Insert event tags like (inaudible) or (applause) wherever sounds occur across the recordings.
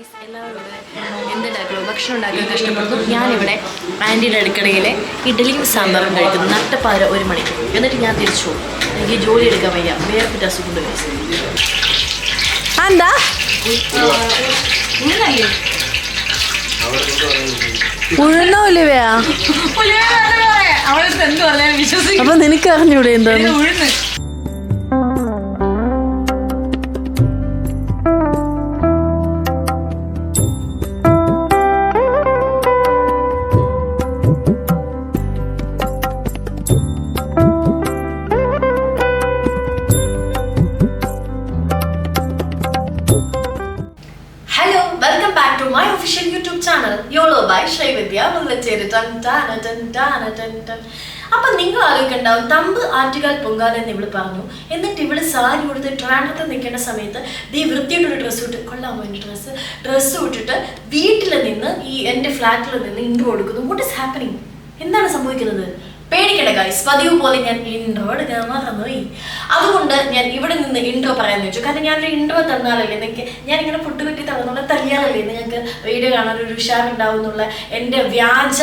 Guys എല്ലാവരും ഇവിടെ എന്തുണ്ടാക്കണോ ഭക്ഷണം ഉണ്ടാക്കാൻ ഇഷ്ടപ്പെടുന്നു ഞാനിവിടെ ആന്റിയുടെ അടുക്കളയിലെ ഇഡലിയും സാമ്പാറും കഴിക്കുന്നു. നട്ടപ്പാതിര ഒരു മണി എന്നിട്ട് ഞാൻ തിരിച്ചു പോകും. എനിക്ക് ജോലി എടുക്കാൻ വയ്യ. അസുഖമുണ്ട് ഗൈസ് എന്താ ഉഴുന്നോ ഉലുവയാ? അവളടുത്ത് എന്ത് പറഞ്ഞാലും വിശ്വസിക്കും. അപ്പൊ നിനക്ക് അറിഞ്ഞൂടെ എന്താ ഉഴുന്ന്. മുല്ലച്ചേരി ടൺ ടാന ടൺ ടാന ടൺ ടൺ. അപ്പൊ നിങ്ങൾ ആലോചിക്കണ്ടാവും തമ്പ് ആറ്റുകാൽ പൊങ്കാല എന്ന് ഇവൾ പറഞ്ഞു. എന്നിട്ട് ഇവൾ സാരി കൊടുത്ത് ട്രാൻഡത്ത് നിൽക്കേണ്ട സമയത്ത് ദീ വൃത്തിയായിട്ടൊരു ഡ്രസ്സ് ഇട്ട് കൊള്ളാമോ എന്റെ ഡ്രസ്സ് ഡ്രസ്സ് ഇട്ടിട്ട് വീട്ടിൽ നിന്ന് ഈ എന്റെ ഫ്ലാറ്റിൽ നിന്ന് ഇൻട്രോ കൊടുക്കുന്നു വാട്ട് ഇസ് ഹാപ്പനിങ് എന്താണ് സംഭവിക്കുന്നത്? പേടിക്കണ്ട ഗൈസ് പതിവ് പോലെ ഞാൻ ഇൻട്രോ എടുക്കാൻ മറന്നുപോയി അതുകൊണ്ട് ഞാൻ ഇവിടെ നിന്ന് ഇൻട്രോ പറയാന്ന് വെച്ചു. കാരണം ഞാനൊരു ഇൻട്രോ തന്നാലല്ലേ നിങ്ങൾക്ക് ഞാൻ ഇങ്ങനെ പുട്ട് കെട്ടി തന്നുള്ള തല്ലിയാലല്ലേ നിങ്ങൾക്ക് വീഡിയോ കാണാൻ ഒരു ഉഷാറുണ്ടാവും എന്നുള്ള എന്റെ വ്യാജ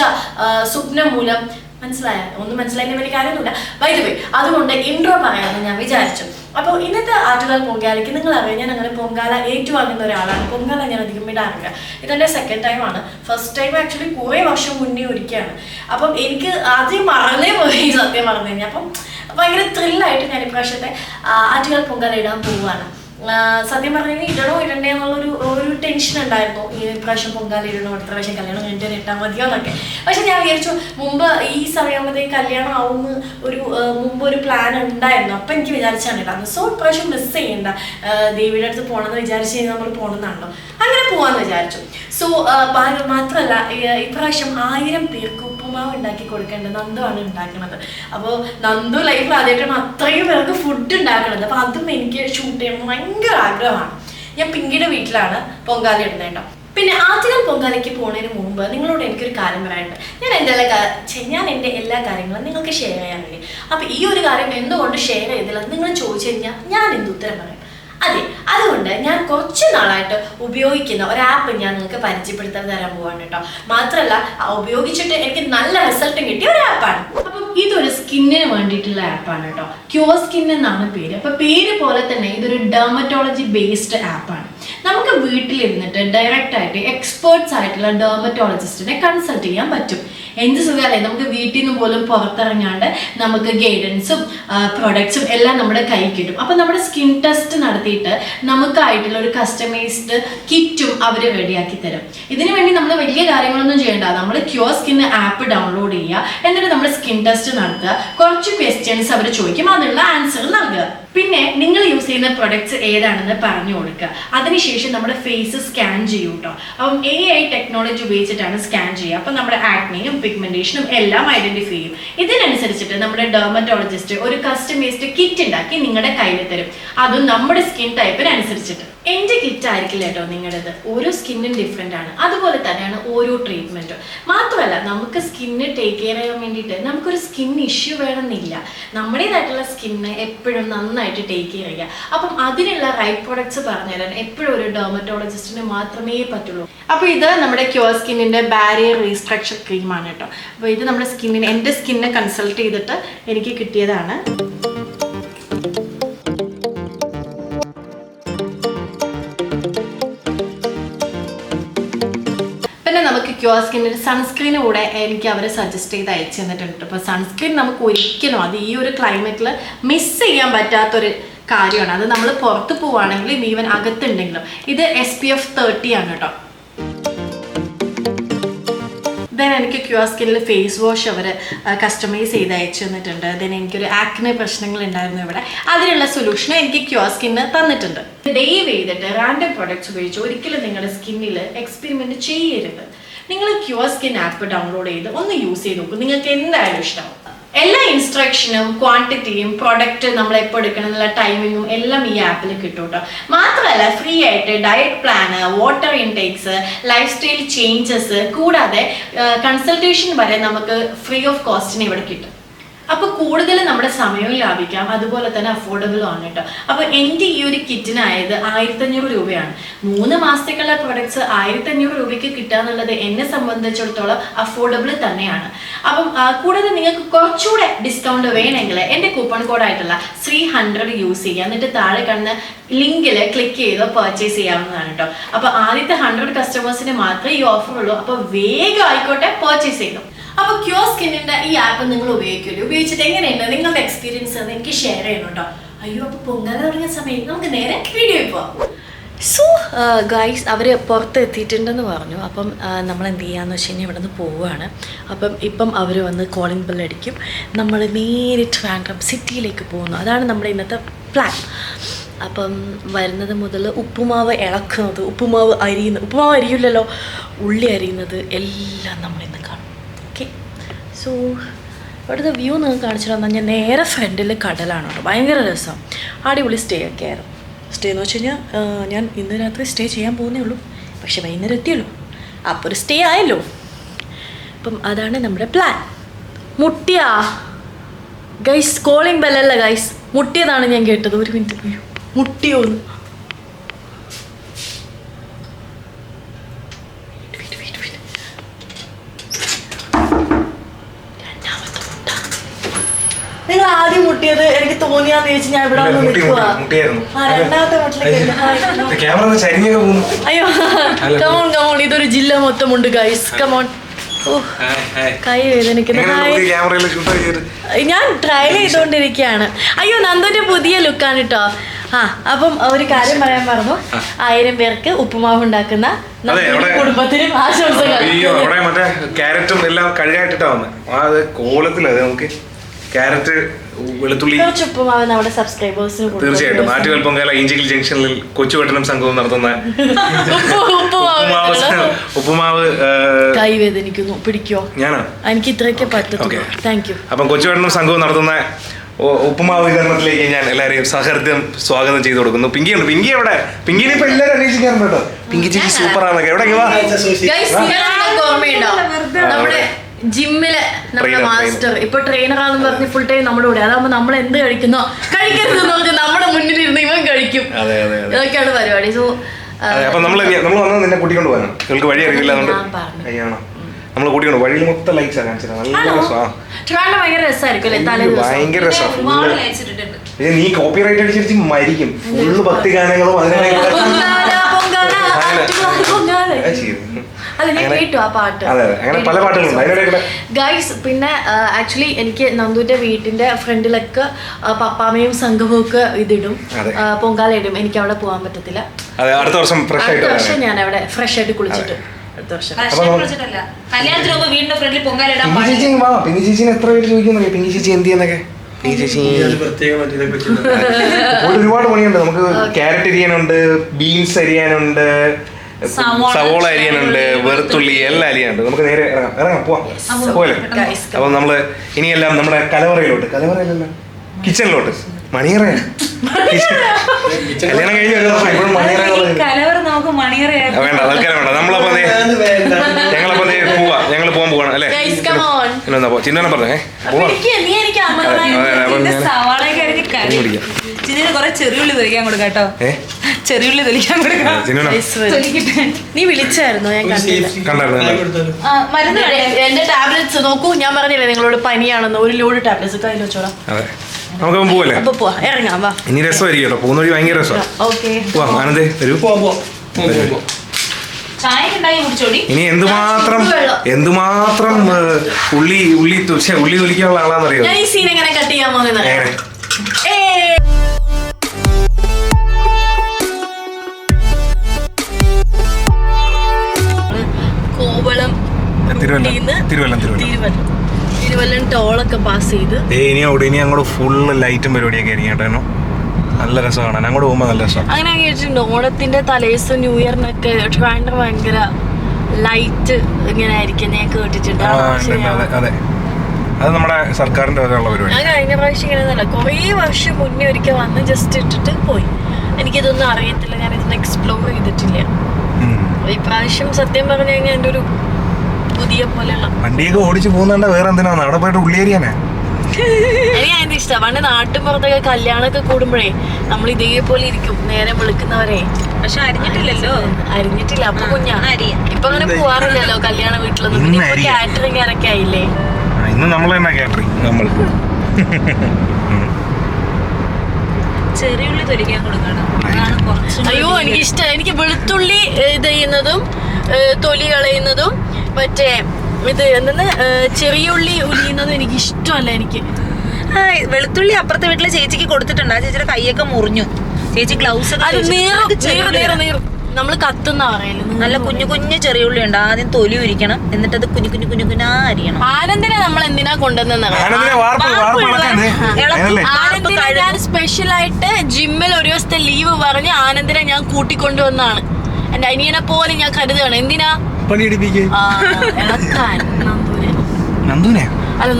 സ്വപ്നം മൂലം മനസ്സിലായ ഒന്നും മനസ്സിലായില്ല വലിയ കാര്യമൊന്നുമില്ല. വൈദ്യുതി അതുകൊണ്ട് ഇൻട്രോ പറയാമെന്ന് ഞാൻ വിചാരിച്ചു. അപ്പോൾ ഇന്നത്തെ ആറ്റുകാൽ പൊങ്കാലയ്ക്ക് നിങ്ങൾ അറിയാം ഞാൻ അങ്ങനെ പൊങ്കാല ഏറ്റുവാങ്ങുന്ന ഒരാളാണ്. പൊങ്കാല ഞാൻ അധികം ഇടാറില്ല. ഇതെന്റെ സെക്കൻഡ് ടൈമാണ് ഫസ്റ്റ് ടൈം ആക്ച്വലി കുറേ വർഷം മുന്നേ ഒരുക്കുകയാണ് അപ്പം എനിക്ക് ആദ്യം മറന്നേ പോയി സത്യം പറഞ്ഞു കഴിഞ്ഞാൽ അപ്പം ഭയങ്കര ത്രില്ലായിട്ട് ഞാൻ ഇപ്രാവശ്യത്തെ ആറ്റുകാൽ പൊങ്കാല ഇടാൻ പോവുകയാണ്. സത്യം പറഞ്ഞു കഴിഞ്ഞാൽ ഇടണോ ഇടണ്ടേ എന്നുള്ളൊരു ഒരു ടെൻഷൻ ഉണ്ടായിരുന്നു. ഈ പ്രാവശ്യം പൊങ്കാല ഇടണോ അടുത്ത പ്രാവശ്യം കല്യാണം കഴിഞ്ഞിട്ട് ഇട്ടാൽ മതിയോ എന്നൊക്കെ. പക്ഷെ ഞാൻ വിചാരിച്ചു മുമ്പ് ഈ സമയമാകുമ്പോഴത്തേക്ക് കല്യാണം ആവുമെന്ന് ഒരു മുമ്പ് ഒരു പ്ലാൻ ഉണ്ടായിരുന്നു. അപ്പം എനിക്ക് വിചാരിച്ചാണ് ഇടാന്ന് സോ ഇപ്രാവശ്യം മിസ് ചെയ്യണ്ട. ദേവിയുടെ അടുത്ത് പോകണമെന്ന് വിചാരിച്ച് കഴിഞ്ഞാൽ നമ്മൾ പോകണമെന്നാണല്ലോ അങ്ങനെ പോവാന്ന് വിചാരിച്ചു. സോ മാത്രമല്ല ഇപ്രാവശ്യം ആയിരം പേർക്ക് ഉപ്പുമാവ് ഉണ്ടാക്കി കൊടുക്കേണ്ടത് നന്ദുവാണ് ഉണ്ടാക്കുന്നത്. അപ്പോൾ നന്ദു ലൈഫിൽ ആദ്യമായിട്ടാണ് അത്രയും പേർക്ക് ഫുഡ് ഉണ്ടാക്കുന്നത്. അപ്പോൾ അതും എനിക്ക് ഷൂട്ട് ചെയ്യണം ഭയങ്കര ആഗ്രഹമാണ്. ഞാൻ പിങ്കിയുടെ വീട്ടിലാണ് പൊങ്കാല ഇടുന്നേട്ടോ പിന്നെ ആദ്യങ്ങൾ പൊങ്കാലയ്ക്ക് പോകുന്നതിന് മുമ്പ് നിങ്ങളോട് എനിക്കൊരു കാര്യം പറയാനുണ്ട്. ഞാൻ എന്റെ എല്ലാ ഞാൻ എന്റെ എല്ലാ കാര്യങ്ങളും നിങ്ങൾക്ക് ഷെയർ ചെയ്യാൻ വേണ്ടി. അപ്പോൾ ഈ ഒരു കാര്യം എന്തുകൊണ്ട് ഷെയർ ചെയ്തില്ല നിങ്ങൾ ചോദിച്ചു കഴിഞ്ഞാൽ ഞാൻ എന്ത് ഉത്തരം പറയും? അതെ അതുകൊണ്ട് ഞാൻ കുറച്ച് നാളായിട്ട് ഉപയോഗിക്കുന്ന ഒരു ആപ്പ് ഞാൻ നിങ്ങൾക്ക് പരിചയപ്പെടുത്താൻ തരാൻ പോവാണ് കേട്ടോ. മാത്രമല്ല ഉപയോഗിച്ചിട്ട് എനിക്ക് നല്ല റിസൾട്ടും കിട്ടിയ ഒരു ആപ്പാണ് അപ്പം ഇതൊരു സ്കിന്നിന് വേണ്ടിയിട്ടുള്ള ആപ്പാണ് കേട്ടോ. ക്യൂർ സ്കിൻ എന്നാണ് പേര്. അപ്പൊ പേര് പോലെ തന്നെ ഇതൊരു ഡെർമറ്റോളജി ബേസ്ഡ് ആപ്പാണ് നമുക്ക് വീട്ടിലിരുന്നിട്ട് ഡയറക്റ്റ് ആയിട്ട് എക്സ്പേർട്സ് ആയിട്ടുള്ള ഡെർമറ്റോളജിസ്റ്റിനെ കൺസൾട്ട് ചെയ്യാൻ പറ്റും. എന്ത് സുഖമല്ലേ നമുക്ക് വീട്ടിൽ നിന്ന് പോലും പുറത്തിറങ്ങാണ്ട് നമുക്ക് ഗൈഡൻസും പ്രൊഡക്ട്സും എല്ലാം നമ്മുടെ കൈ കിട്ടും. അപ്പം നമ്മുടെ സ്കിൻ ടെസ്റ്റ് നടത്തിയിട്ട് നമുക്കായിട്ടുള്ള ഒരു കസ്റ്റമൈസ്ഡ് കിറ്റും അവർ റെഡിയാക്കി തരും. ഇതിനു വേണ്ടി നമ്മൾ വലിയ കാര്യങ്ങളൊന്നും ചെയ്യേണ്ട. നമ്മൾ ക്യൂർ സ്കിൻ ആപ്പ് ഡൗൺലോഡ് ചെയ്യുക. എന്നിട്ട് നമ്മുടെ സ്കിൻ ടെസ്റ്റ് നടത്തുക. കുറച്ച് ക്വസ്റ്റ്യൻസ് അവർ ചോദിക്കും. അതിനുള്ള ആൻസർ നൽകുക. പിന്നെ നിങ്ങൾ യൂസ് ചെയ്യുന്ന പ്രൊഡക്ട്സ് ഏതാണെന്ന് പറഞ്ഞു കൊടുക്കുക. അതിനുശേഷം നമ്മുടെ ഫേസ് സ്കാൻ ചെയ്യും കേട്ടോ അപ്പം എ ഐ ടെക്നോളജി ഉപയോഗിച്ചിട്ടാണ് സ്കാൻ ചെയ്യുക. അപ്പം നമ്മുടെ ആക്നെയും പിഗ്മെന്റേഷനും എല്ലാം ഐഡന്റിഫൈ ചെയ്യും. ഇതിനനുസരിച്ചിട്ട് നമ്മുടെ ഡെർമറ്റോളജിസ്റ്റ് ഒരു കസ്റ്റമൈസ്ഡ് കിറ്റ് ഉണ്ടാക്കി നിങ്ങളുടെ കയ്യിൽ തരും. അതും നമ്മുടെ സ്കിൻ ടൈപ്പിന് എന്റെ കിറ്റ് ആയിരിക്കില്ല കേട്ടോ നിങ്ങളുടേത്. ഓരോ സ്കിന്നും ഡിഫറെന്റ് ആണ്. അതുപോലെ തന്നെയാണ് ഓരോ ട്രീറ്റ്മെന്റും മാത്രമല്ല നമുക്ക് സ്കിന്ന് ടേക്ക് കെയർ ചെയ്യാൻ വേണ്ടിയിട്ട് നമുക്കൊരു സ്കിൻ ഇഷ്യൂ വേണമെന്നില്ല. നമ്മുടേതായിട്ടുള്ള സ്കിന്ന് എപ്പോഴും നന്നായിട്ട് ടേക്ക് കെയർ ചെയ്യുക. അപ്പം അതിനുള്ള റൈറ്റ് പ്രൊഡക്ട്സ് പറഞ്ഞുതരാൻ എപ്പോഴും ഒരു ഡെർമറ്റോളജിസ്റ്റിന് മാത്രമേ പറ്റുള്ളൂ. അപ്പോൾ ഇത് നമ്മുടെ ക്യൂർ സ്കിന്നിന്റെ ബാരിയർ റീസ്ട്രക്ചർ ക്രീമാണ് കേട്ടോ. അപ്പോൾ ഇത് നമ്മുടെ സ്കിന്നിന് എന്റെ സ്കിന്നെ കൺസൾട്ട് ചെയ്തിട്ട് എനിക്ക് കിട്ടിയതാണ്. നമുക്ക് ക്യൂർ ഒരു സൺസ്ക്രീൻ കൂടെ എനിക്ക് അവർ സജസ്റ്റ് ചെയ്ത് അയച്ചു തന്നിട്ടുണ്ട്. അപ്പോൾ സൺസ്ക്രീൻ നമുക്ക് ഒരിക്കലും അത് ഈ ഒരു ക്ലൈമറ്റിൽ മിസ് ചെയ്യാൻ പറ്റാത്തൊരു കാര്യമാണ്. അത് നമ്മൾ പുറത്ത് പോവുകയാണെങ്കിലും ഈവൻ അകത്തുണ്ടെങ്കിലും. ഇത് എസ് പി എഫ് തേർട്ടി ആണ് കേട്ടോ ദെൻ എനിക്ക് സ്കിന്നിൽ ഫേസ് വാഷ് അവർ കസ്റ്റമൈസ് ചെയ്ത് അയച്ചു തന്നിട്ടുണ്ട്. ദെൻ എനിക്കൊരു ആക്നെ പ്രശ്നങ്ങൾ ഉണ്ടായിരുന്നു ഇവിടെ. അതിനുള്ള സൊല്യൂഷൻ എനിക്ക് സ്കിന്ന് തന്നിട്ടുണ്ട്. ഡെയ്വ് ചെയ്തിട്ട് റാൻഡം പ്രോഡക്റ്റ്സ് ഉപയോഗിച്ച് ഒരിക്കലും നിങ്ങളുടെ സ്കിന്നിൽ എക്സ്പെരിമെന്റ് ചെയ്യരുത്. നിങ്ങൾ ക്യൂർ സ്കിൻ ആപ്പ് ഡൗൺലോഡ് ചെയ്ത് ഒന്ന് യൂസ് ചെയ്ത് നോക്കും. നിങ്ങൾക്ക് എന്തായാലും ഇഷ്ടമാവും. എല്ലാ ഇൻസ്ട്രക്ഷനും ക്വാണ്ടിറ്റിയും പ്രൊഡക്റ്റ് നമ്മൾ എപ്പോൾ എടുക്കണം എന്നുള്ള ടൈമിങ്ങും എല്ലാം ഈ ആപ്പിൽ കിട്ടും കേട്ടോ മാത്രമല്ല ഫ്രീ ആയിട്ട് diet plan water intakes lifestyle changes കൂടാതെ കൺസൾട്ടേഷൻ വരെ നമുക്ക് ഫ്രീ ഓഫ് കോസ്റ്റിന് ഇവിടെ കിട്ടും. അപ്പൊ കൂടുതൽ നമ്മുടെ സമയവും ലാഭിക്കാം. അതുപോലെ തന്നെ അഫോർഡബിളും ആണ് കേട്ടോ. അപ്പൊ എന്റെ ഈ ഒരു കിറ്റിനായത് ആയിരത്തി അഞ്ഞൂറ് രൂപയാണ്. മൂന്ന് മാസത്തേക്കുള്ള പ്രൊഡക്ട്സ് ആയിരത്തി അഞ്ഞൂറ് രൂപയ്ക്ക് കിട്ടുക എന്നുള്ളത് എന്നെ സംബന്ധിച്ചിടത്തോളം അഫോർഡബിൾ തന്നെയാണ്. അപ്പം കൂടാതെ നിങ്ങൾക്ക് കുറച്ചുകൂടെ ഡിസ്കൗണ്ട് വേണമെങ്കിൽ എന്റെ കൂപ്പൺ കോഡായിട്ടുള്ള ത്രീ ഹൺഡ്രഡ് യൂസ് ചെയ്യുക. എന്നിട്ട് താഴെ കാണുന്ന ലിങ്കിൽ ക്ലിക്ക് ചെയ്ത് പർച്ചേസ് ചെയ്യാവുന്നതാണ് കേട്ടോ. അപ്പൊ ആദ്യത്തെ ഹൺഡ്രഡ് കസ്റ്റമേഴ്സിന് മാത്രമേ ഈ ഓഫർ ഉള്ളൂ. അപ്പൊ വേഗം ആയിക്കോട്ടെ പർച്ചേസ് ചെയ്തു. അപ്പൊ ക്യൂർ സ്കിന്നിന്റെ ഈ ആപ്പ് നിങ്ങൾ ഉപയോഗിക്കില്ലേ? ഉപയോഗിച്ചിട്ട് എങ്ങനെയുണ്ട്? നിങ്ങളുടെ എക്സ്പീരിയൻസ് എനിക്ക് ഷെയർ ചെയ്യണം കേട്ടോ അയ്യോ അപ്പൊ പൊങ്ങാതെ തുടങ്ങിയ സമയം. നമുക്ക് നേരെ വീഡിയോ പോവാം. സോ ഗൈസ് അവർ പുറത്ത് എത്തിയിട്ടുണ്ടെന്ന് പറഞ്ഞു. അപ്പം നമ്മൾ എന്ത് ചെയ്യാന്ന് വെച്ച് കഴിഞ്ഞാൽ ഇവിടെ നിന്ന് പോവുകയാണ് അപ്പം ഇപ്പം അവർ വന്ന് കോളിംഗ് ബെൽ അടിക്കും. നമ്മൾ നേരിട്ട് ട്രാൻഡ്രം സിറ്റിയിലേക്ക് പോകുന്നു. അതാണ് നമ്മുടെ ഇന്നത്തെ പ്ലാൻ അപ്പം വരുന്നത് മുതൽ ഉപ്പുമാവ് ഇളക്കുന്നത് ഉപ്പുമാവ് അരിയുന്നത് ഉപ്പുമാവ് അരിയില്ലല്ലോ ഉള്ളി അരിയുന്നത് എല്ലാം നമ്മളിന്ന് കാണും. സോ ഇവിടുത്തെ വ്യൂ നിങ്ങൾക്ക് കാണിച്ചു തന്നാൽ ഞാൻ നേരെ ഫ്രണ്ടിൽ കടലാണ് കേട്ടോ. ഭയങ്കര രസം. അടിപൊളി സ്റ്റേ ഒക്കെ ആയിരുന്നു. സ്റ്റേ എന്ന് വെച്ച് കഴിഞ്ഞാൽ ഞാൻ ഇന്ന് രാത്രി സ്റ്റേ ചെയ്യാൻ പോകുന്നേ ഉള്ളൂ. പക്ഷെ വൈകുന്നേരം എത്തിയല്ലോ. അപ്പോൾ ഒരു സ്റ്റേ ആയല്ലോ. അപ്പം അതാണ് നമ്മുടെ പ്ലാൻ മുട്ടിയാ. ഗൈസ് കോളിംഗ് ബെല്ലല്ല ഗൈസ് മുട്ടിയതാണ് ഞാൻ കേട്ടത്. ഒരു മിനിറ്റ് അയ്യോ മുട്ടിയോ എന്ന് Wait, wait, wait, wait. രണ്ടാമത്തെ മുട്ട. നിങ്ങൾ ആദ്യം മുട്ടിയത് എനിക്ക് ചോദിച്ചു ഞാൻ ഇവിടെ വന്ന് മുട്ടി, നിൽക്കുവാ മുട്ടി, മുട്ടിയായിരുന്നു. ആ രണ്ടാമത്തെ മുട്ടിലേക്ക് ക്യാമറ അയ്യോ. കമോൺ കമോൺ ഇതൊരു ജില്ല മൊത്തമുണ്ട് ഗൈസ് കമോൺ. കൈ വേദനിക്കുന്നു. ഞാൻ ട്രയൽ ചെയ്തുകൊണ്ടിരിക്കുകയാണ് അയ്യോ നന്ദന്റെ പുതിയ ലുക്കാണ് കേട്ടോ ആ അപ്പം ഒരു കാര്യം പറയാൻ പറഞ്ഞു ആയിരം പേർക്ക് ഉപ്പുമാവ് ഉണ്ടാക്കുന്ന കുടുംബത്തിനും ആശംസകൾ. മറ്റേ ക്യാരറ്റും എല്ലാം കഴുകായിട്ടിട്ടാ വന്നത് കോലത്തിലത് നമുക്ക് ക്യാരറ്റ് വെളുത്തുള്ളി. തീർച്ചയായിട്ടും. നാട്ടുകൽ പൊങ്കാല ഇഞ്ചിക്കൽ ജംഗ്ഷനിൽ കൊച്ചുപട്ടണം സംഘവും നടത്തുന്ന ഉപ്പുമാവ് ഉപ്പുമാവ് ഉപ്പുമാവ് വേദനിക്കുന്നു. പിടിക്കോ? ഞാനോ? എനിക്ക് ഇത്രയൊക്കെ Okay. താങ്ക് യു അപ്പം കൊച്ചുപട്ടണം സംഘവും നടത്തുന്ന ഉപ്പുമാവ് വിതരണത്തിലേക്ക് ഞാൻ എല്ലാവരെയും സഹൃദയം സ്വാഗതം ചെയ്തു കൊടുക്കുന്നു. പിങ്കി ഉണ്ട്. പിങ്കി എവിടെ? പിങ്കിനെ ഇപ്പൊ എല്ലാവരും അന്വേഷിക്കാറുണ്ട് കേട്ടോ. പിങ്കി ചേച്ചി സൂപ്പർ ആണൊക്കെ എവിടെ ജിമ്മിൽ നമ്മുടെ മാസ്റ്റർ ഇപ്പൊ ട്രെയിനർ ആണെന്ന് പറഞ്ഞ് ഫുൾ ടൈം നമ്മുടെ കൂടെ. അതാകുമ്പോ നമ്മൾ എന്ത് കഴിക്കുന്നോ? കഴിക്കരുത് എന്ന് പറഞ്ഞ് നമ്മുടെ മുന്നിൽ ഇരുന്ന് ഇവൻ കഴിക്കും. അതെ അതെ അതെ. ഇതൊക്കെയാണ് പരിപാടി. സോ അപ്പൊ നമ്മൾ വന്നത് നിന്നെ കൂട്ടിക്കൊണ്ട് പോകാനാ നിങ്ങൾക്ക് വഴി അറിയില്ല നമ്മൾ കൂട്ടിക്കൊണ്ട് വഴിയിൽ മൊത്തം ലൈറ്റ്സാ കാണിച്ചത്. നല്ല ഭയങ്കര രസമായിരിക്കും അല്ലേ? തലേ ദിവസം. ഭയങ്കര രസം. ഫുള്ള് നീ കോപ്പി റൈറ്റ് അടിച്ചിട്ട് മരിക്കും ഫുള്ള് ഭക്തി ഗാനങ്ങളും അതിനെ ഗൈസ് പിന്നെ ആക്ച്വലി എനിക്ക് നന്ദുവിന്റെ വീട്ടിന്റെ ഫ്രണ്ടിലൊക്കെ പപ്പാമയും സംഘവും ഒക്കെ ഇതിടും. പൊങ്കാലയിടും പൊങ്കാല ഇടും എനിക്ക് അവിടെ പോകാൻ പറ്റത്തില്ല. അതെ അടുത്ത വർഷം ഫ്രഷ് ആയിട്ട് അടുത്ത വർഷം. ഞാൻ അവിടെ ഫ്രഷ് ആയിട്ട് കുളിച്ചിട്ട് പിങ്കി ചേച്ചിനെ എത്ര പേര് ചോദിക്കുന്നറിയോ പിങ്കി ചേച്ചി എന്ത് ചെയ്യുന്നൊക്കെ? ഒരുപാട് പണിയുണ്ട്. നമുക്ക് ക്യാരറ്റ് അരിയാനുണ്ട് ബീൻസ് അരിയാനുണ്ട് സവോള, സവോള വെറുത്തുള്ളി എല്ലാ അരിയാനുണ്ട് നമുക്ക് നേരെ ഇറങ്ങാം. ഇറങ്ങാം പോവാം. പോലെ അപ്പം നമ്മൾ ഇനിയെല്ലാം നമ്മുടെ കലവറയിലോട്ട് കലവറയിലല്ല കിച്ചണിലോട്ട് മണിയറ കല്യാണം കഴിഞ്ഞ ഒരു വർഷം ഇപ്പോഴും മണിയറ വേണ്ട തൽക്കാലം വേണ്ട. നമ്മളപ്പോ ഞങ്ങളപ്പോ പോവാ. ഞങ്ങൾ പോകാൻ പോവാണ് അല്ലേ. എന്നാ പോ ചിന്തനെ പറഞ്ഞേ പോവാം. എനിക്ക് നീ എനിക്ക് അമ്മമായി അതെ, അതെ, അപ്പം ഞാൻ സവാളയൊക്കെ അരിഞ്ഞ് കറി. ചെറിയുള്ളി തൊലിക്കാൻ കൊടുക്കാട്ടോ ചെറിയുള്ളി തൊലിക്കാൻ കൊടുക്കാം. ചിന്നന തൊലിക്കട്ടെ നീ വിളിച്ചായിരുന്നോ? ഞാൻ കണ്ടില്ല. കണ്ടായിരുന്നു ആ, മരുന്ന് എന്റെ ടാബ്ലറ്റ്സ് നോക്കൂ. ഞാൻ പറഞ്ഞില്ലേ നിങ്ങളോട് പനിയാണെന്ന്. ഒരു ലോഡ് ടാബ്ലറ്റ്സ് കയ്യിൽ വെച്ചോളാം. അതെ. പോവല്ലേ? അപ്പൊ പോവാ. ഇറങ്ങാം. വാ. ഇനി രസമായിരിക്കും കേട്ടോ. പോകുന്ന വഴി ഭയങ്കര രസമാണ്. ഓക്കെ. പോവാം. ആനന്ദേ വരൂ. ചായ ഉണ്ടാക്കി കുടിച്ചോടി. ഇനി എന്തുമാത്രം എന്തുമാത്രം ഏ, ഉള്ളി ഉള്ളി തു- ഛെ, ഉള്ളി തൊലിക്കാനുള്ള ആളാണെന്നറിയോ? ഞാൻ ഈ സീൻ എങ്ങനെ കട്ട് ചെയ്യാൻ പോകുന്നത് എങ്ങനെ? തിരുവല്ല. തിരുവല്ലം തിരുവല്ലം. തിരുവല്ലം. ടോളൊക്കെ പാസ് ചെയ്ത്. ഇനി അവിടെ ഇനി അങ്ങോട്ട് ഫുള്ള് ലൈറ്റും പരിപാടിയൊക്കെ ആയിരിക്കും കേട്ടോ നല്ല രസമാണ്. അങ്ങോട്ട് പോകുമ്പോൾ നല്ല രസമാണ് അങ്ങനെ കേട്ടിട്ടുണ്ട് ഓണത്തിന്റെ തലേദിവസം ന്യൂ ഇയറിനൊക്കെ ട്രിവാൻഡ്രം ഭയങ്കര ലൈറ്റ് ഇങ്ങനെ ആയിരിക്കും ഞാൻ കേട്ടിട്ടുണ്ട്? അതെ അതെ. നമ്മുടെ സർക്കാരിന്റെ വരെയുള്ള പരിപാടി. ഞാൻ കഴിഞ്ഞ പ്രാവശ്യം ഇങ്ങനെ നല്ല കുറേ വർഷം മുന്നേ ഒരിക്കൽ വന്ന് ജസ്റ്റ് ഇട്ടിട്ട് പോയി. എനിക്കിതൊന്നും അറിയത്തില്ല. ഞാൻ ഇതൊന്നും എക്സ്പ്ലോർ ചെയ്തിട്ടില്ല ഇപ്രാവശ്യം സത്യം പറഞ്ഞു കഴിഞ്ഞാൽ എന്റെ ഒരു പുതിയ പോലെയുള്ള വണ്ടിയൊക്കെ ഓടിച്ചു പോകുന്നുണ്ട് വേറെ എന്തിനാണ് അവിടെ പോയിട്ട് ഉള്ളി അരിയാനേ? എനിക്ക് അതിന്റെ ഇഷ്ടം. പണ്ട് നാട്ടും പുറത്തൊക്കെ കല്യാണമൊക്കെ കൂടുമ്പോഴേ നമ്മൾ ഇതേപോലെ ഇരിക്കും. നേരെ വിളിക്കുന്നവരെ. പക്ഷെ അരിഞ്ഞിട്ടില്ലല്ലോ? അരിഞ്ഞിട്ടില്ല. അപ്പൊ കുഞ്ഞാ. ഇപ്പൊ അങ്ങനെ പോവാറില്ലല്ലോ കല്യാണ വീട്ടിലൊന്നും. കാറ്ററിംഗ് ആരൊക്കെ ആയില്ലേ? ഇന്ന് നമ്മൾ തന്നെ കാറ്ററിംഗ്. നമ്മൾ. ചെറിയുള്ളി തൊലിക്കാൻ കൊടുക്കണം. അതാണ് കുറച്ചും അയ്യോ എനിക്ക് ഇഷ്ടം എനിക്ക് വെളുത്തുള്ളി ഇത് ചെയ്യുന്നതും തൊലി കളയുന്നതും മറ്റേ ഇത് എന്തെന്ന് ചെറിയുള്ളി ചെറിയ ഉള്ളി ഉലിയുന്നത് എനിക്ക്. ഇഷ്ടമല്ല എനിക്ക് ആ, വെളുത്തുള്ളി അപ്പുറത്തെ വീട്ടിലെ ചേച്ചിക്ക് കൊടുത്തിട്ടുണ്ട്. ആ ചേച്ചിയുടെ കൈയൊക്കെ മുറിഞ്ഞു. ചേച്ചി ഗ്ലൗസ് നമ്മൾ കത്തുന്ന പറയൽ നല്ല കുഞ്ഞു കുഞ്ഞു ചെറിയ ഉള്ളി ഉണ്ട്. ആദ്യം തൊലി ഉരിക്കണം. എന്നിട്ട് അത് കുഞ്ഞു കുഞ്ഞു കുഞ്ഞു കുഞ്ഞാ അരിയണം. ആനന്ദിനെ നമ്മൾ എന്തിനാ കൊണ്ടുവന്നത്? ആനന്ദിനെ ഞാൻ സ്പെഷ്യൽ ആയിട്ട് ജിമ്മിൽ ഒരു ദിവസത്തെ ലീവ് പറഞ്ഞ് ആനന്ദിനെ ഞാൻ കൂട്ടിക്കൊണ്ടുവന്നാണ് എന്റെ അനിയനെ പോലെ ഞാൻ കരുതുകയാണ്. എന്തിനാ? പണിയെടുപ്പിക്കേ? നന്ദുനെ അല്ല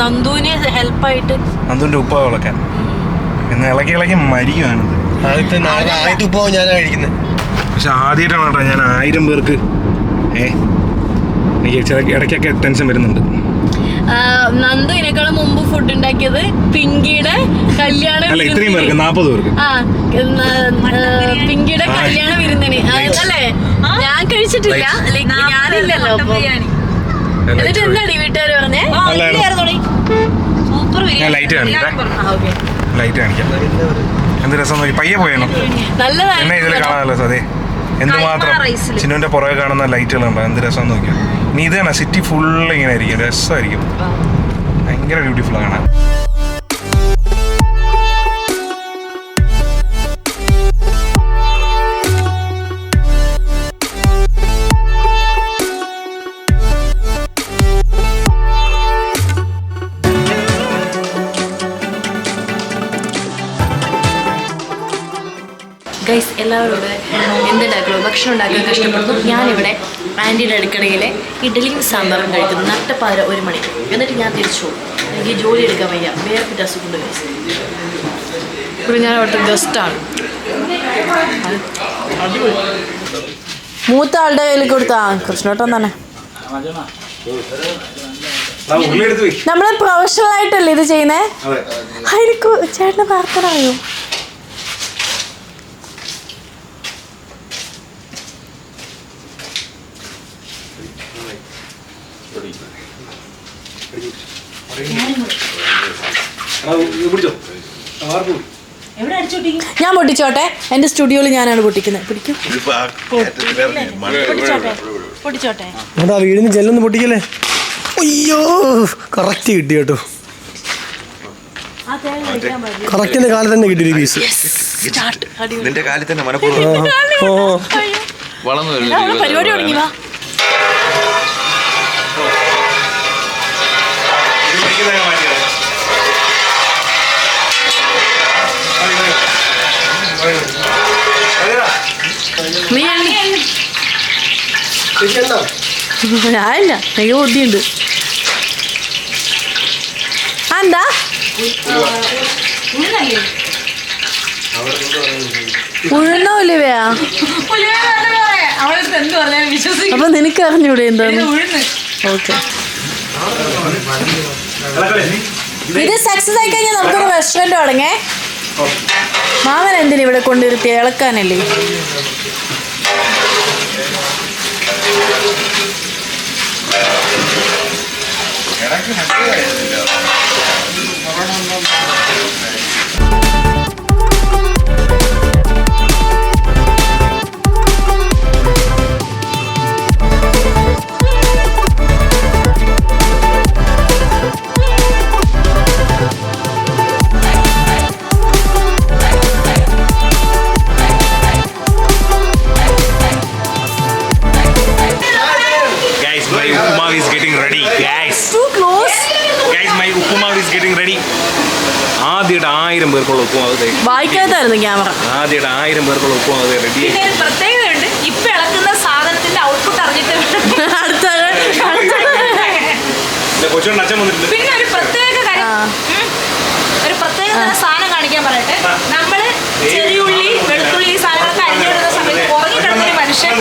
ഹെൽപ്പായിട്ട്. ഉപ്പ ഇളക്കാൻ എന്ന് ഇളക്കി ഇളക്കി മരിക്കുവാണ് ആദ്യത്തെ നാളെ ആദ്യത്തെ ഉപ്പാവും ഞാനാ കഴിക്കുന്നത് പക്ഷെ ആദ്യമായിട്ടാണ് കേട്ടോ ഞാൻ ആയിരം പേർക്ക് ഏ? എനിക്ക് ഇടയ്ക്കൊക്കെ ടെൻഷൻ വരുന്നുണ്ട്. നന്ദു ഇതിനേക്കാളും മുമ്പ് ഫുഡ് ഉണ്ടാക്കിയത് പിങ്കിയുടെ കല്യാണ പിങ്കിയുടെ കല്യാണ വിരുന്നിന്. അതല്ലേ അല്ലേ ഞാൻ കഴിച്ചിട്ടില്ല. ഞാനില്ലല്ലോ. എന്നിട്ട് എന്താണ് ഈ വീട്ടുകാർ പറഞ്ഞേ. സൂപ്പർ. ലൈറ്റ് കാണിക്കാം. എന്ത് രസം നോക്കി. പയ്യെ പോയണോ എന്നെ എന്തുമാത്രം ചിന്നുവിന്റെ പുറകെ കാണുന്ന ലൈറ്റുകൾ ഉണ്ടോ എന്ത് രസം നോക്കിയോ? നീ ഇതാണ് സിറ്റി ഫുള്ള് ഇങ്ങനെ ആയിരിക്കും രസമായിരിക്കും. ഭയങ്കര ബ്യൂട്ടിഫുൾ കാണാൻ ഗൈസ് എല്ലാവരും ഇവിടെ എന്തുണ്ടാക്കുള്ളൂ ഭക്ഷണം ഉണ്ടാക്കാൻ കഷ്ടപ്പെടുന്നു. ഞാനിവിടെ ആന്റിയുടെ അടുക്കളയിലെ ഇഡലിയും സാമ്പാറും കഴിക്കുന്നു. നട്ടപ്പാര ഒരു മണി. എന്നിട്ട് ഞാൻ തിരിച്ചു പോകും. എനിക്ക് ജോലി എടുക്കാൻ വയ്യ. വേറെ അസുഖമുണ്ട് ഗൈസ് ഇവിടെ ഞാൻ അവിടുത്തെ ഗസ്റ്റാണ് മൂത്ത ആളുടെ കയ്യിൽ കൊടുത്താ. കൃഷ്ണോട്ടം തന്നെ. നമ്മൾ പ്രൊഫഷണൽ ആയിട്ടല്ലേ ഇത് ചെയ്യുന്നേ? ചേട്ടന് പ്രാർത്ഥന അറിയോ എടാ, ഇത് പിടിച്ചോ വാർപ്പ് പിടി. എവിടെ അടിച്ചോട്ടിക്കും ഞാൻ പൊട്ടിച്ചോട്ടെ. എന്റെ സ്റ്റുഡിയോയിൽ ഞാനാണ് പൊട്ടിക്കുന്നത്. പിടിക്കും. പൊട്ടിച്ചോട്ടെ. നമ്മുടെ വീടിന് ചെല്ലൊന്ന് പൊട്ടിക്കല്ലേ? അയ്യോ കറക്റ്റ് കിട്ടി കേട്ടോ. കറക്റ്റിന്റെ കാലത്ത് തന്നെ കിട്ടി പീസ് നിന്റെ കാലത്ത് തന്നെ മനഃപൂർവം. ഓ വളർന്നു പരിപാടി തുടങ്ങി നീ ഞാനില്ല. എനിക്ക് ബുദ്ധിയുണ്ട്. എന്താ ഉഴുന്നോ അപ്പൊ നിനക്ക് അറിഞ്ഞൂടെ എന്താണ് ഓക്കെ? ഇത് സക്സസ് ആയി കഴിഞ്ഞാൽ നമുക്കൊരു റെസ്റ്റോറന്റ് തുടങ്ങേ. മാമൻ എന്തിനാ ഇവിടെ കൊണ്ടിരുത്തി ഇളക്കാനല്ലേ? 嗯好的好的好的。好的好的好的 പിന്നെ ഒരു പ്രത്യേക കാര്യം. ഒരു പ്രത്യേക സാധനം കാണിക്കാൻ പറയട്ടെ. നമ്മൾ ചെറിയുള്ളി വെളുത്തുള്ളി ഈ സാധനങ്ങളൊക്കെ അരിഞ്ഞിടുന്ന സമയത്ത് ഉറങ്ങി കിടന്നൊരു മനുഷ്യൻ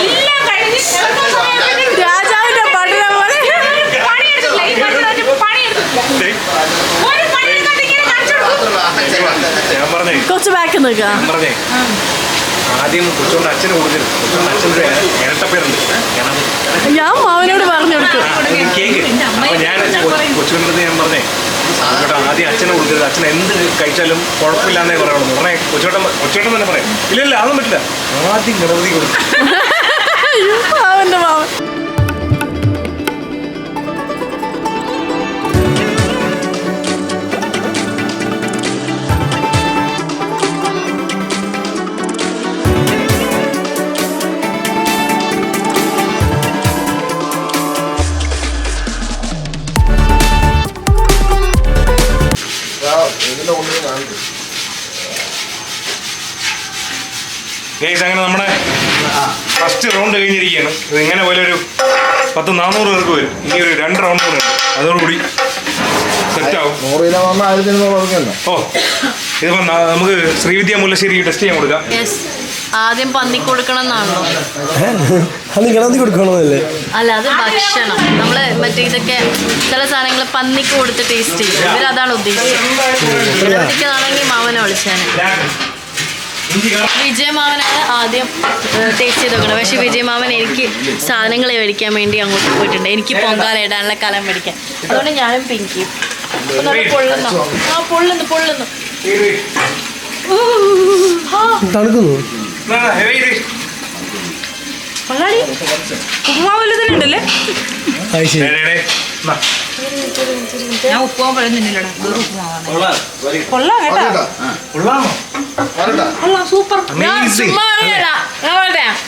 എല്ലാം കഴിഞ്ഞ് രാജാവിന്റെ പണിയെടുത്തില്ല ഈ മനുഷ്യൻ പണിയെടുത്തില്ല കുറച്ച് ബാക്ക് നിൽക്കാം. ആദ്യം കൊച്ചുകൊണ്ട് അച്ഛന് കൊടുക്കരുത് കൊച്ചുകൊണ്ട് അച്ഛന്റെ ഇരട്ടപ്പേരുണ്ട്. ഞാൻ മാവനോട് പറഞ്ഞു കൊടുക്കും കേക്ക്. അപ്പൊ ഞാൻ കൊച്ചുകൊണ്ടത് ഞാൻ പറഞ്ഞേ കേട്ടോ ആദ്യം അച്ഛനെ കൊടുക്കരുത് അച്ഛൻ എന്ത് കഴിച്ചാലും കുഴപ്പമില്ലാന്നേ പറയുള്ളൂ ഉടനെ കൊച്ചോട്ടം കൊച്ചോട്ടം തന്നെ പറയാം ഇല്ല ഇല്ല അതൊന്നും പറ്റില്ല. ആദ്യം ഗണപതി കൊടുക്കും അയ്യോ, (laughs) മാവന്റെ മാവൻ ഗൈസ് അങ്ങനെ നമ്മുടെ ഫസ്റ്റ് റൗണ്ട് കഴിഞ്ഞിരിക്കുകയാണ്. ഇത് ഇങ്ങനെ പോലെ ഒരു പത്ത് നാനൂറ് പേർക്ക് വരും. ഇനി ഒരു രണ്ട് റൗണ്ട് കൂടെ ഉണ്ട്. അതോടുകൂടി സെറ്റ് ആവും. നൂറ് കിലോ വന്നാൽ ആയിരത്തി അഞ്ഞൂറ് പറഞ്ഞല്ലോ ഓ ഇതിപ്പോ നമുക്ക് ശ്രീവിദ്യ മുല്ലശ്ശേരി ടെസ്റ്റ് ചെയ്യാൻ കൊടുക്കാം. ആദ്യം പന്നി കൊടുക്കണം എന്നാണോ കൊടുക്കണമെന്നല്ലേ അല്ല അത് ഭക്ഷണം. നമ്മൾ മറ്റേ ഇതൊക്കെ ചില സാധനങ്ങൾ പന്നിക്ക് കൊടുത്ത് ടേസ്റ്റ് ചെയ്യും. ഇവരതാണ് ഉദ്ദേശിച്ചത്. മാവനെ വിളിച്ചാണ് വിജയമാവനാണ് ആദ്യം ടേസ്റ്റ് ചെയ്ത് നോക്കണം പക്ഷെ വിജയമാവൻ എനിക്ക് സാധനങ്ങൾ മേടിക്കാൻ വേണ്ടി അങ്ങോട്ട് പോയിട്ടുണ്ട്. എനിക്ക് പൊങ്കാല ഇടാനുള്ള കലം മേടിക്കാൻ. അതുകൊണ്ട് ഞാനും പിങ്കിയും പൊള്ളുന്നു. ആ പൊള്ളുന്നു പൊള്ളുന്നു. തണുക്കുന്നു. ഉപ്പുമാവ് വലുതിലുണ്ടല്ലേ അത് ശരി. ഞാൻ ഉപ്പുമാവ് പഴം തിന്നില്ലടാ വേറെ ഉപ്പുമാവാണ്. കൊള്ളാം. കേട്ടോ. കൊള്ളാം സൂപ്പർ.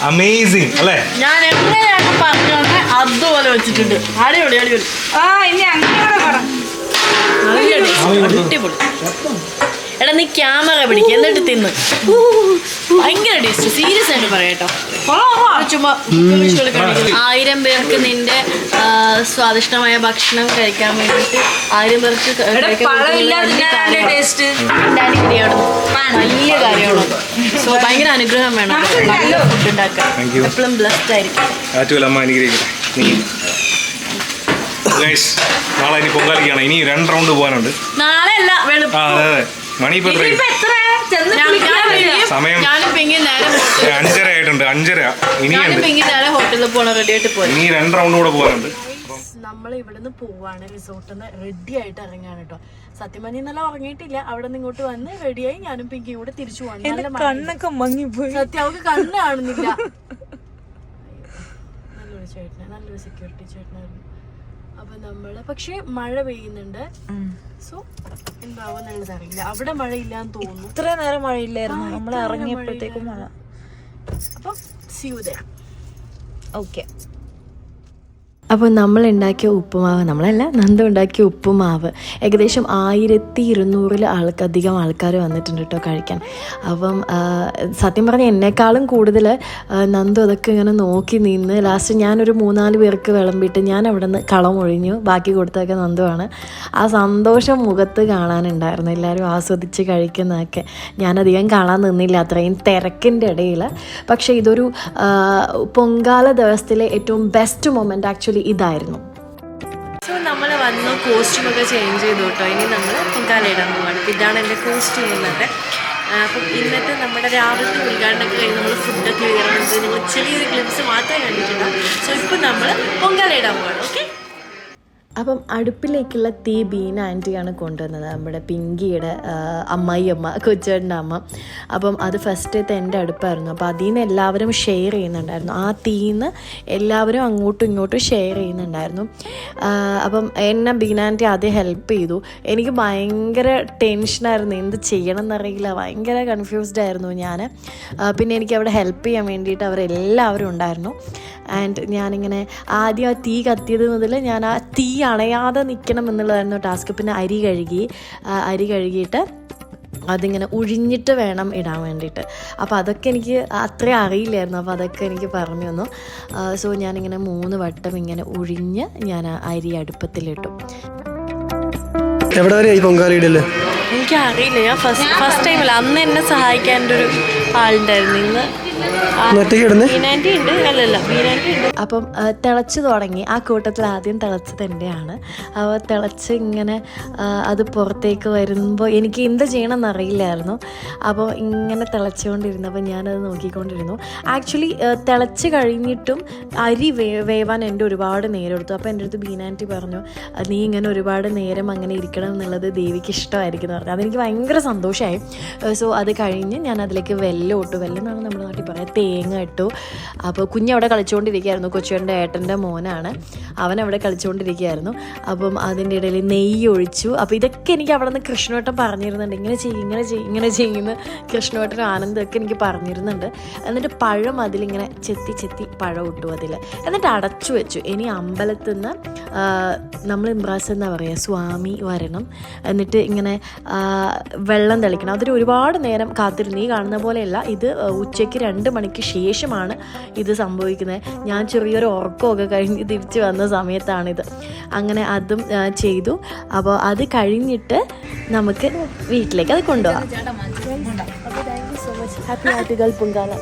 അമേസിങ് അല്ലേ? ഞാൻ എങ്ങനെയാണ് പറഞ്ഞോണ്ട് അതുപോലെ വെച്ചിട്ടുണ്ട്. അടിപൊളി അടിപൊളി. ആ ഇനി അങ്ങനെ പറ നല്ല taste. അടിപൊളി. എടാ നീ ക്യാമറ പിടിക്കുക എന്നിട്ട് തിന്ന്. ഭയങ്കര ടേസ്റ്റ് സീരിയസ് ആയിട്ട് പറയട്ടോ ചുമ്മാ. ആയിരം പേർക്ക് നിന്റെ സ്വാദിഷ്ടമായ ഭക്ഷണം കഴിക്കാൻ വേണ്ടിട്ട് ആയിരം പേർക്ക് വലിയ ടേസ്റ്റ് കാര്യമാണ്. അടിപൊളിയാണ് വലിയ കാര്യമാണ്. സോ ഭയങ്കര അനുഗ്രഹം വേണം. നല്ല ഫുഡ് ഉണ്ടാക്കാൻ. എപ്പോഴും ബ്ലസ്ഡ് ആയിരിക്കും. ഗൈസ് നാളെ ഇനി പൊങ്കാലിക്കാണ് ഇനി രണ്ട് റൗണ്ട് പോകാനുണ്ട്. നാളെ അല്ല വെളുപ്പ്. അതെ അതെ. മണി ഇപ്പൊ സമയം- പിങ്കി അഞ്ചര ആയിട്ടുണ്ട് അഞ്ചര. ഇനിയുണ്ട്. പിങ്കി ഇനി രണ്ട് റൗണ്ട് കൂടെ പോകാനുണ്ട്. നമ്മൾ ഇവിടുന്ന് പോവാണ്. റിസോർട്ടിൽ നിന്ന് റെഡി ആയിട്ട് ഇറങ്ങാണ് കേട്ടോ സത്യം പറഞ്ഞ ഇന്നലെ ഉറങ്ങിയിട്ടില്ല. അവിടെ നിന്ന് ഇങ്ങോട്ട് വന്ന് റെഡിയായി ഞാനും പിങ്കിയും കൂടെ തിരിച്ചു മഴ. കണ്ണൊക്കെ മങ്ങിപ്പോയി. സത്യം അവൾക്ക് കണ്ണ് കാണുന്നില്ല. നല്ലൊരു ചേട്ടനെ. നല്ലൊരു സെക്യൂരിറ്റി ചേട്ടനായിരുന്നു. അപ്പൊ നമ്മൾ പക്ഷെ മഴ പെയ്യുന്നുണ്ട്. സോ എന്താവുന്നറിയില്ല അവിടെ അറിയില്ല. അവിടെ മഴയില്ലാന്ന് തോന്നുന്നു. ഇത്ര നേരം മഴയില്ലായിരുന്നു. ഇല്ലായിരുന്നു നമ്മൾ ഇറങ്ങിയപ്പോഴത്തേക്കും മഴ. അപ്പൊ സിയുദേ ഓക്കെ അപ്പോൾ നമ്മൾ ഉണ്ടാക്കിയ ഉപ്പുമാവ് നമ്മളല്ല നന്ദ ഉണ്ടാക്കിയ ഉപ്പുമാവ്. ഏകദേശം ആയിരത്തി ഇരുന്നൂറിൽ ആൾക്കധികം ആൾക്കാർ വന്നിട്ടുണ്ട് കേട്ടോ കഴിക്കാൻ. അപ്പം സത്യം പറഞ്ഞാൽ എന്നെക്കാളും കൂടുതൽ നന്ദു അതൊക്കെ ഇങ്ങനെ നോക്കി നിന്ന് ലാസ്റ്റ് ഞാനൊരു മൂന്നാൽ പേർക്ക് വിളമ്പിയിട്ട് ഞാൻ അവിടെ നിന്ന് കളമൊഴിഞ്ഞു ബാക്കി കൊടുത്തൊക്കെ നന്ദുവാണ്. ആ സന്തോഷം മുഖത്ത് കാണാനുണ്ടായിരുന്നു. എല്ലാവരും ആസ്വദിച്ച് കഴിക്കുന്നതൊക്കെ. ഞാനധികം കാണാൻ നിന്നില്ല അത്രയും തിരക്കിന്റെ ഇടയിൽ. പക്ഷേ ഇതൊരു പൊങ്കാല ദിവസത്തിലെ ഏറ്റവും ബെസ്റ്റ് മൊമെന്റ് ആക്ച്വലി ഇതായിരുന്നു. സോ നമ്മൾ വന്നു കോസ്റ്റ്യൂം ഒക്കെ ചേഞ്ച് ചെയ്തു കേട്ടോ ഇനി നമ്മൾ പൊങ്കാല ഇടാൻ പോവാണ്. ഇതാണ് എന്റെ കോസ്റ്റ്യൂം ഇന്നത്തെ. ആ, അപ്പം ഇന്നത്തെ നമ്മുടെ രാവിലത്തെ ഉദ്ഘാടനമൊക്കെ കഴിഞ്ഞ് നമ്മൾ ഫുഡൊക്കെ ഉയർന്നത് നിങ്ങൾ ചെറിയൊരു ക്ലിപ്സ് മാത്രമേ കണ്ടിട്ടുണ്ടാവും. സോ ഇപ്പം നമ്മൾ പൊങ്കാല ഇടാൻ പോവാണ്. ഓക്കെ അപ്പം അടുപ്പിലേക്കുള്ള തീ ബീന ആന്റിയാണ് കൊണ്ടുവന്നത്. നമ്മുടെ പിങ്കിയുടെ അമ്മായി അമ്മായിയമ്മ കൊച്ചേട്ടന്റെ അമ്മ. അപ്പം അത് ഫസ്റ്റത്തെ എന്റെ അടുപ്പായിരുന്നു. അപ്പോൾ അതിൽ നിന്ന് എല്ലാവരും ഷെയർ ചെയ്യുന്നുണ്ടായിരുന്നു. ആ തീന്ന് എല്ലാവരും അങ്ങോട്ടും ഇങ്ങോട്ടും ഷെയർ ചെയ്യുന്നുണ്ടായിരുന്നു. അപ്പം എന്നെ ബീന ആന്റി ആദ്യം ഹെൽപ്പ് ചെയ്തു. എനിക്ക് ഭയങ്കര ടെൻഷനായിരുന്നു എന്ത് ചെയ്യണം എന്നറിയില്ല. ഭയങ്കര കൺഫ്യൂസ്ഡ് ആയിരുന്നു ഞാൻ. പിന്നെ എനിക്ക് അവിടെ ഹെൽപ്പ് ചെയ്യാൻ വേണ്ടിയിട്ട് അവരെല്ലാവരും ഉണ്ടായിരുന്നു. ആൻഡ് ഞാനിങ്ങനെ ആദ്യം ആ തീ കത്തിയത് മുതൽ ഞാൻ ആ തീ അണയാതെ നിൽക്കണം എന്നുള്ളതായിരുന്നു ടാസ്ക്. പിന്നെ അരി കഴുകി അരി കഴുകിയിട്ട് അതിങ്ങനെ ഉഴിഞ്ഞിട്ട് വേണം ഇടാൻ വേണ്ടിയിട്ട്. അപ്പോൾ അതൊക്കെ എനിക്ക് അത്രയും അറിയില്ലായിരുന്നു. അപ്പോൾ അതൊക്കെ എനിക്ക് പറഞ്ഞു തന്നു. സോ ഞാനിങ്ങനെ മൂന്ന് വട്ടം ഇങ്ങനെ ഉഴിഞ്ഞ് ഞാൻ അരി അടുപ്പത്തിലിട്ടു. എവിടെ വരെ ഈ പൊങ്കാലയിടല്ലേ എനിക്ക് അറിയില്ല ഞാൻ ഫസ്റ്റ് ഫസ്റ്റ് ടൈമില്ല അന്ന് എന്നെ സഹായിക്കാന്റെ ഒരു ആളുണ്ടായിരുന്നു. ഇന്ന് അപ്പം തിളച്ചു തിളച്ച് തുടങ്ങി. ആ കൂട്ടത്തിൽ ആദ്യം തിളച്ചത് എന്റെയാണ് അപ്പോൾ തിളച്ച് ഇങ്ങനെ അത് പുറത്തേക്ക് വരുമ്പോൾ എനിക്ക് എന്ത് ചെയ്യണമെന്ന് അറിയില്ലായിരുന്നു അപ്പോൾ ഇങ്ങനെ തിളച്ചുകൊണ്ടിരുന്നപ്പോൾ ഞാനത് നോക്കിക്കൊണ്ടിരുന്നു. ആക്ച്വലി തിളച്ച് കഴിഞ്ഞിട്ടും അരി വേ വേവാൻ എന്റെ ഒരുപാട് നേരം എടുത്തു അപ്പോൾ എന്റെ അടുത്ത് ബീനാന്റി പറഞ്ഞു നീ ഇങ്ങനെ ഒരുപാട് നേരം അങ്ങനെ ഇരിക്കണം എന്നുള്ളത് ദേവിക്ക് ഇഷ്ടമായിരിക്കും എന്ന് പറഞ്ഞു. അതെനിക്ക് ഭയങ്കര സന്തോഷമായി. സോ അത് കഴിഞ്ഞ് ഞാൻ അതിലേക്ക് വെല്ലം ഇട്ടു. വെല്ലം എന്നാണ് നമ്മുടെ നാട്ടിൽ പറയുക തേങ്ങ ഇട്ടു. അപ്പോൾ കുഞ്ഞവിടെ കളിച്ചുകൊണ്ടിരിക്കുകയായിരുന്നു കൊച്ചുവന്റെ ഏട്ടന്റെ മോനാണ്. അവൻ അവിടെ കളിച്ചുകൊണ്ടിരിക്കുകയായിരുന്നു അപ്പം അതിന്റെ ഇടയിൽ നെയ്യ് ഒഴിച്ചു. അപ്പോൾ ഇതൊക്കെ എനിക്ക് അവിടെ നിന്ന് കൃഷ്ണവട്ടം പറഞ്ഞിരുന്നുണ്ട്. ഇങ്ങനെ ചെയ്യും ഇങ്ങനെ ചെയ്യും ഇങ്ങനെ ചെയ്യുന്ന കൃഷ്ണവട്ടനും ആനന്ദമൊക്കെ എനിക്ക് പറഞ്ഞിരുന്നുണ്ട്. എന്നിട്ട് പഴം അതിലിങ്ങനെ ചെത്തി ചെത്തി പഴം ഇട്ടു അതിൽ എന്നിട്ട് അടച്ചു വെച്ചു. ഇനി അമ്പലത്തിൽ നിന്ന് നമ്മൾ ഇംബ്രാസ് എന്നാ പറയുക സ്വാമി വരണം. എന്നിട്ട് ഇങ്ങനെ വെള്ളം തെളിക്കണം. അതൊരു ഒരുപാട് നേരം കാത്തിരുന്നു. ഈ കാണുന്ന പോലെയല്ല. ഇത് ഉച്ചയ്ക്ക് രണ്ട് മണിക്ക് ശേഷമാണ് ഇത് സംഭവിക്കുന്നത്. ഞാൻ ചെറിയൊരു ഉറക്കമൊക്കെ കഴിഞ്ഞ് തിരിച്ച് വന്ന സമയത്താണിത്. അങ്ങനെ അതും ചെയ്തു. അപ്പോൾ അത് കഴിഞ്ഞിട്ട് നമുക്ക് വീട്ടിലേക്ക് അത് കൊണ്ടുപോകാം. ഹാപ്പി ആറ്റുകൾ പൊങ്കാല.